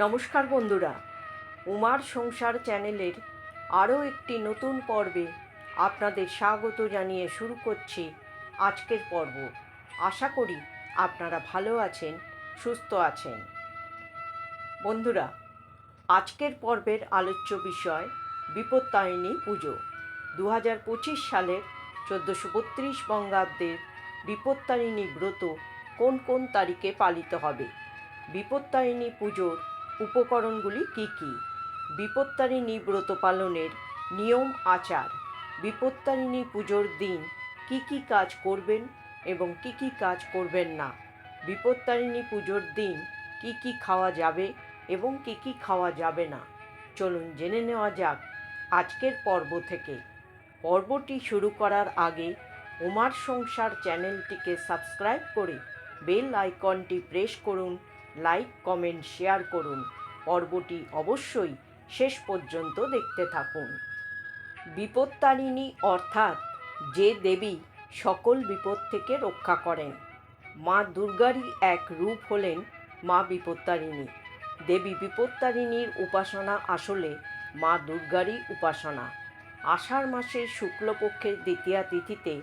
নমস্কার বন্ধুরা। উমার সংসার চ্যানেলের আরও একটি নতুন পর্বে আপনাদের স্বাগত জানিয়ে শুরু করছি আজকের পর্ব। আশা করি আপনারা ভালো আছেন, সুস্থ আছেন। বন্ধুরা, আজকের পর্বের আলোচ্য বিষয় বিপত্তায়নী পুজো। দু হাজার পঁচিশ সালের চোদ্দোশো বত্রিশ বঙ্গাব্দের বিপত্তারিণী ব্রত কোন কোন তারিখে পালিত হবে? বিপত্তারিণী পুজোর উপকরণগুলি কি কি? বিপত্তারিণী ব্রত পালনের নিয়ম আচার, বিপত্তারিণী পুজোর দিন কি কি কাজ করবেন এবং কি কি কাজ করবেন না? বিপত্তারিণী পুজোর দিন কি কি খাওয়া যাবে এবং কি কি খাওয়া যাবে না? চলুন জেনে নেওয়া যাক আজকের পর্ব থেকে। পর্বটি শুরু করার আগে উমার সংসার চ্যানেলটিকে সাবস্ক্রাইব করে বেল আইকনটি প্রেস করুন, লাইক, কমেন্ট, শেয়ার করুন। পর্বটি অবশ্যই শেষ পর্যন্ত দেখতে থাকুন। বিপত্তারিণী অর্থাৎ যে দেবী সকল বিপদ থেকে রক্ষা করেন। মা দুর্গারই এক রূপ হলেন মা বিপত্তারিণী। দেবী বিপত্তারিণীর উপাসনা আসলে মা দুর্গারই উপাসনা। আষাঢ় মাসের শুক্লপক্ষের দ্বিতীয়া তিথিতে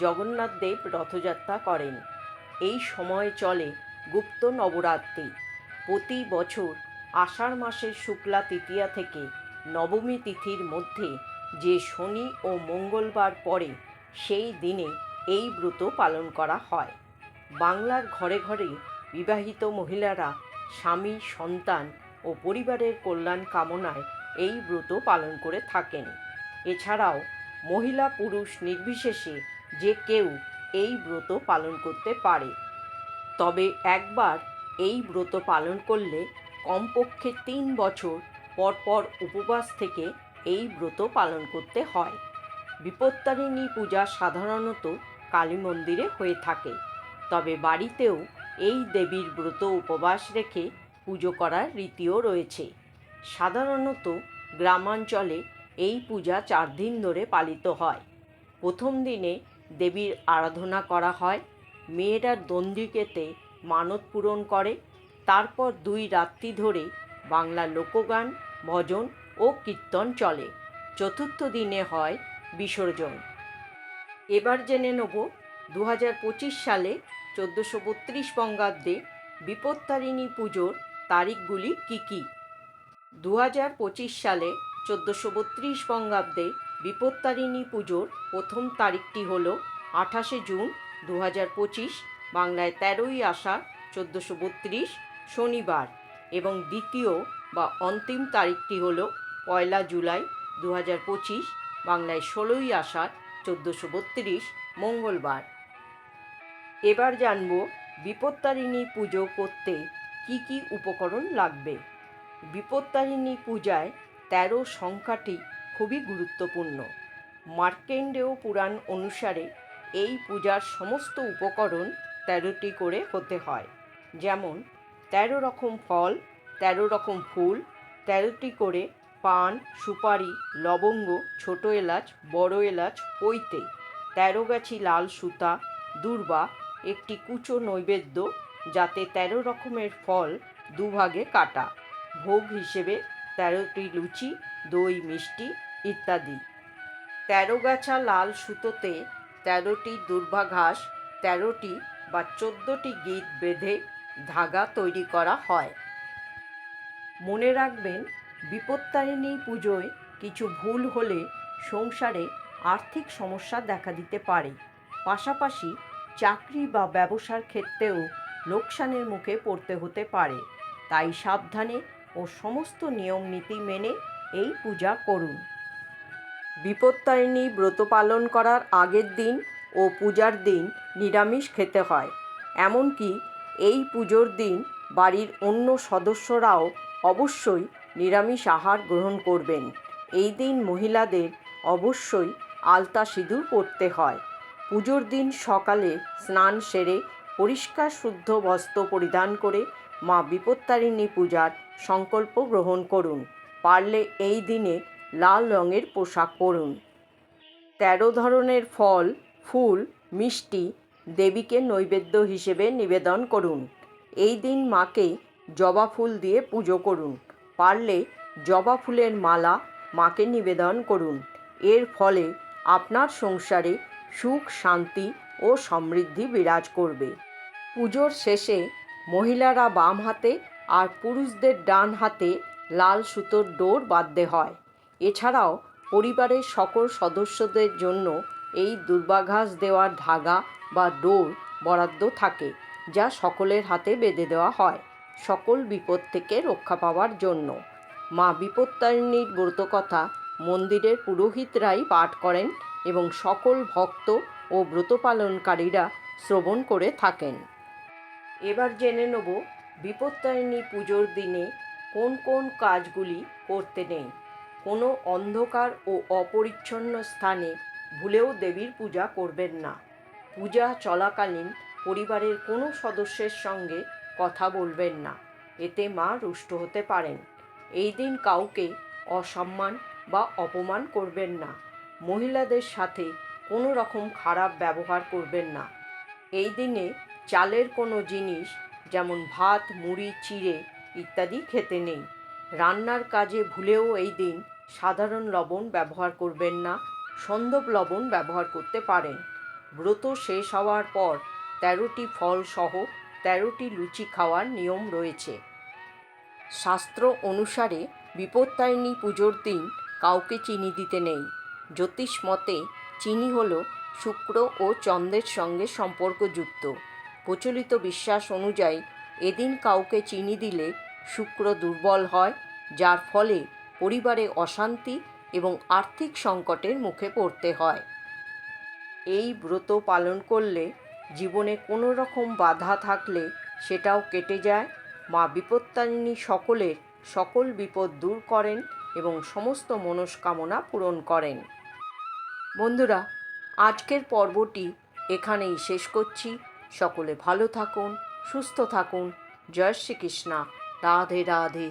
জগন্নাথ দেব রথযাত্রা করেন। এই সময়ে চলে গুপ্ত নবরাত্রি। প্রতি বছর আষাঢ় মাসের শুক্লা তৃতীয়া থেকে নবমী তিথির মধ্যে যে শনি ও মঙ্গলবার পরে সেই দিনে এই ব্রত পালন করা হয়। বাংলার ঘরে ঘরে বিবাহিত মহিলারা স্বামী, সন্তান ও পরিবারের কল্যাণ কামনায় এই ব্রত পালন করে থাকেন। এছাড়াও মহিলা পুরুষ নির্বিশেষে যে কেউ এই ব্রত পালন করতে পারে। তবে একবার এই ব্রত পালন করলে কমপক্ষে তিন বছর পরপর উপবাস থেকে এই ব্রত পালন করতে হয়। বিপত্তারিণী পূজা সাধারণত কালী মন্দিরে হয়ে থাকে। তবে বাড়িতেও এই দেবীর ব্রত উপবাস রেখে পুজো করার রীতিও রয়েছে। সাধারণত গ্রামাঞ্চলে এই পূজা চার দিন ধরে পালিত হয়। প্রথম দিনে দেবীর আরাধনা করা হয়, মেয়েরা দন্দিকেতে মানত পূরণ করে তারপর দুই রাত্রি ধরে বাংলা লোকগান, ভজন ও কীর্তন চলে। চতুর্থ দিনে হয় বিসর্জন। এবার জেনে নেব দু হাজার পঁচিশ সালে চোদ্দোশো বত্রিশ বঙ্গাব্দে বিপত্তারিণী পুজোর তারিখগুলি কী কী? দু হাজার পঁচিশ সালে চোদ্দোশো বত্রিশ বঙ্গাব্দে বিপত্তারিণী পুজোর প্রথম তারিখটি হল আঠাশে জুন দু হাজার পঁচিশ, বাংলায় তেরোই আষাঢ় চোদ্দোশো বত্রিশ শনিবার এবং দ্বিতীয় বা অন্তিম তারিখটি হল পয়লা জুলাই দু হাজার পঁচিশ, বাংলায় ষোলোই আষাঢ় চোদ্দোশো বত্রিশ, মঙ্গলবার। এবার জানব বিপত্তারিণী পুজো করতে কি কি উপকরণ লাগবে। বিপত্তারিণী পূজায় তেরো সংখ্যাটি খুবই গুরুত্বপূর্ণ। মার্কেন্ডেয় পুরাণ অনুসারে এই পূজার সমস্ত উপকরণ তেরোটি করে হতে হয়। যেমন তেরো রকম ফল, তেরো রকম ফুল, তেরোটি করে পান, সুপারি, লবঙ্গ, ছোট এলাচ, বড় এলাচ, পৈতে, তেরো গাছি লাল সুতা, দূর্বা, একটি কুচো নৈবেদ্য যাতে তেরো রকমের ফল দুভাগে কাটা। ভোগ হিসেবে তেরোটি লুচি, দই, মিষ্টি ইত্যাদি। তেরো গাছা লাল সুতোতে তেরোটি দুর্বাঘাস তেরোটি বা চোদ্দোটি গীত বেঁধে ধাগা তৈরি করা হয়। মনে রাখবেন, বিপত্তারিণী পুজোয় কিছু ভুল হলে সংসারে আর্থিক সমস্যা দেখা দিতে পারে। পাশাপাশি চাকরি বা ব্যবসার ক্ষেত্রেও লোকসানের মুখে পড়তে হতে পারে। তাই সাবধানে ও সমস্ত নিয়ম নীতি মেনে এই পূজা করুন। বিপত্তারিণী ব্রত পালন করার আগের দিন ও পূজার দিন নিরামিষ খেতে হয়। এমনকি এই পুজোর দিন বাড়ির অন্য সদস্যরাও অবশ্যই নিরামিষ আহার গ্রহণ করবেন। এই দিন মহিলাদের অবশ্যই আলতা সিঁদুর পরতে হয়। পুজোর দিন সকালে স্নান সেরে পরিষ্কার শুদ্ধ বস্ত্র পরিধান করে মা বিপত্তারিণী পূজার সংকল্প গ্রহণ করুন। পারলে এই দিনে লাল রঙের পোশাক পরুন। তেরো ধরনের ফল, ফুল, মিষ্টি দেবীকে নৈবেদ্য হিসেবে নিবেদন করুন। এই দিন মাকে জবা ফুল দিয়ে পুজো করুন। পারলে জবা ফুলের মালা মাকে নিবেদন করুন। এর ফলে আপনার সংসারে সুখ, শান্তি ও সমৃদ্ধি বিরাজ করবে। পুজোর শেষে মহিলারা বাম হাতে আর পুরুষদের ডান হাতে লাল সুতোর ডোর বাঁধতে হয়। এছাড়াও পরিবারের সকল সদস্যদের জন্য এই দুর্বাঘাস দেওয়ার ধাগা বা ডোর বরাদ্দ থাকে, যা সকলের হাতে বেঁধে দেওয়া হয় সকল বিপদ থেকে রক্ষা পাওয়ার জন্য। মা বিপত্তারিণীর ব্রতকথা মন্দিরের পুরোহিতরাই পাঠ করেন এবং সকল ভক্ত ও ব্রত পালনকারীরা শ্রবণ করে থাকেন। এবার জেনে নেব বিপত্তারিণী পুজোর দিনে কোন কোন কাজগুলি করতে নেই। কোনো অন্ধকার ও অপরিচ্ছন্ন স্থানে ভুলেও দেবীর পূজা করবেন না। পূজা চলাকালীন পরিবারের কোনো সদস্যের সঙ্গে কথা বলবেন না। এতে মা রুষ্ট হতে পারেন। এই দিন কাউকে অসম্মান বা অপমান করবেন না। মহিলাদের সাথে কোনো রকম খারাপ ব্যবহার করবেন না। এই দিনে চালের কোনো জিনিস, যেমন ভাত, মুড়ি, চিড়ে ইত্যাদি খেতে নেই। রান্নার কাজে ভুলেও এই দিন সাধারণ লবণ ব্যবহার করবেন না সন্দব লবণ ব্যবহার করতে পারেন। ব্রত শেষ হওয়ার পর তেরোটি ফল সহ তেরোটি লুচি খাওয়ার নিয়ম রয়েছে। শাস্ত্র অনুসারে বিপত্তারিণী পুজোর দিন কাউকে চিনি দিতে নেই। জ্যোতিষ মতে চিনি হল শুক্র ও চন্দ্রের সঙ্গে সম্পর্কযুক্ত। প্রচলিত বিশ্বাস অনুযায়ী এদিন কাউকে চিনি দিলে শুক্র দুর্বল হয়, যার ফলে পরিবারে অশান্তি এবং আর্থিক সংকটের মুখে পড়তে হয়। এই ব্রত পালন করলে জীবনে কোনো রকম বাধা থাকলে সেটাও কেটে যায়। মা বিপত্তারিণী সকলের সকল বিপদ দূর করেন এবং সমস্ত মনস্কামনা পূরণ করেন। বন্ধুরা, আজকের পর্বটি এখানেই শেষ করছি। সকলে ভালো থাকুন, সুস্থ থাকুন। জয় শ্রীকৃষ্ণা। রাধে রাধে।